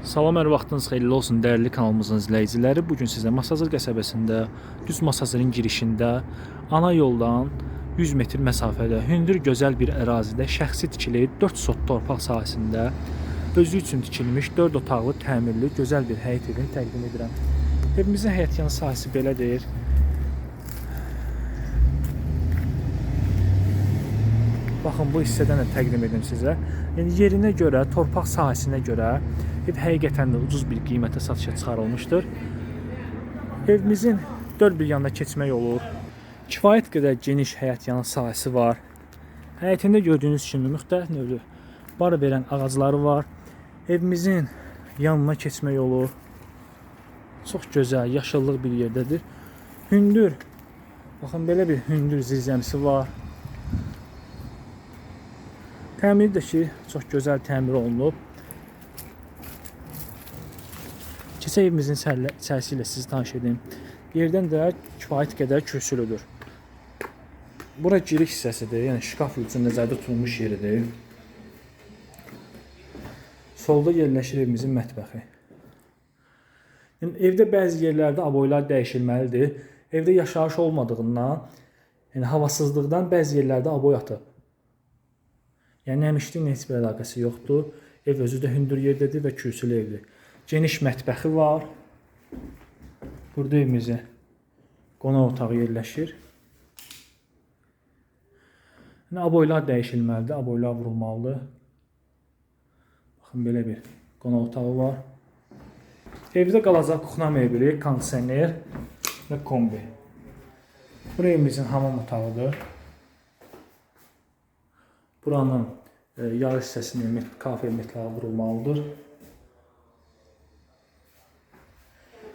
Salam, hər vaxtınız xeyirli olsun dəyərli kanalımızın izləyiciləri. Bu gün sizə Masazır qəsəbəsində, düz Masazırın girişində ana yoldan 100 metr məsafədə hündür gözəl bir ərazidə şəxsi tikili 4 sot torpaq sahəsində özü üçün tikilmiş 4 otaqlı təmirli gözəl bir həyət evini təqdim edirəm. Evimizin həyətyanı sahəsi belədir. Baxın bu hissədən də təqdim edim sizə. Yəni yerinə görə, torpaq sahəsinə görə ev həqiqətən də ucuz bir qiymətə satışa çıxarılmışdır. Evimizin dörd bir yanında keçmək olur. Kifayət qədər geniş həyətyanı sahəsi var. Həyətində gördüyünüz kimi müxtəlif növlü bar verən ağacları var. Evimizin yanına keçmək olur. Çox gözəl, yaşıllıq bir yerdədir. Hündür. Baxın belə bir hündür zirzəmisi var. Təmiri də ki, çox gözəl təmir olunub. Keçək evimizin içərisi ilə sizi tanış edim. Yerdən də kifayət qədər kürsülüdür. Bura giriş hissəsidir, yəni şkaf üçün nəzərdə tutulmuş yeridir. Solda yerləşir evimizin mətbəxi. Yəni evdə bəzi yerlərdə aboylar dəyişilməlidir. Evdə yaşayış olmadığından, yəni havasızlıqdan bəzi yerlərdə aboy atıb. Yəni nəmişliklə heç bir əlaqəsi yoxdur. Ev özü də hündür yerdədir və kürsülü evdir. Geniş mətbəxi var. Burada evimizin qonaq otağı yerləşir. Yəni aboylar dəyişilməlidir, aboylar vurulmalıdır. Baxın belə bir qonaq otağı var. Evdə qalacaq kuxna mebeli, kondisioner və kombi. Bura evimizin hamam otağıdır. Buranın e, yağ hissəsinin met kafe metlağı vurulmalıdır.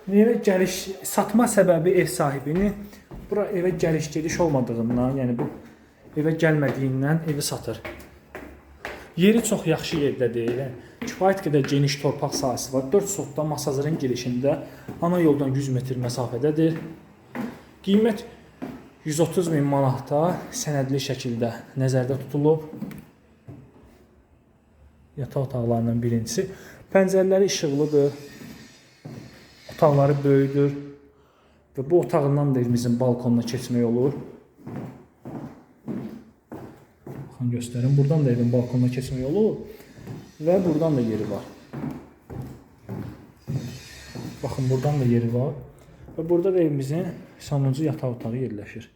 Evə gəliş satma səbəbi ev sahibini bura evə gəliş gediş olmadığından, yəni bu evə gəlmədiyindən evi satır. Yeri çox yaxşı yerdədir. Yəni, kifayət qədər geniş torpaq sahəsi var. 4 sotda Masazırın girişində ana yoldan 100 metr məsafədədir. Qiymət 130 min manata sənədli şəkildə nəzərdə tutulub. Yataq otaqlarından birincisi. Pəncərələri işıqlıdır. Otaqları böyükdür. Və bu otağından da evimizin balkonuna keçmək olur. Baxın göstərim. Buradan da evin balkonuna keçmək olur. Və buradan da yeri var. Baxın buradan da yeri var. Və burada da evimizin sonuncu yataq otağı yerləşir.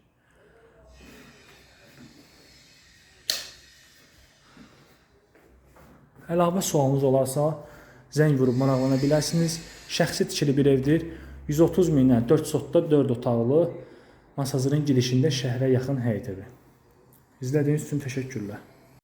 Əlavə sualınız olarsa zəng vurub maraqlana bilərsiniz. Şəxsi tikili bir evdir. 130 mindən 4 sotda 4 otaqlı Masazırın girişində şəhərə yaxın həyət evi. İzlədiyiniz üçün təşəkkürlər.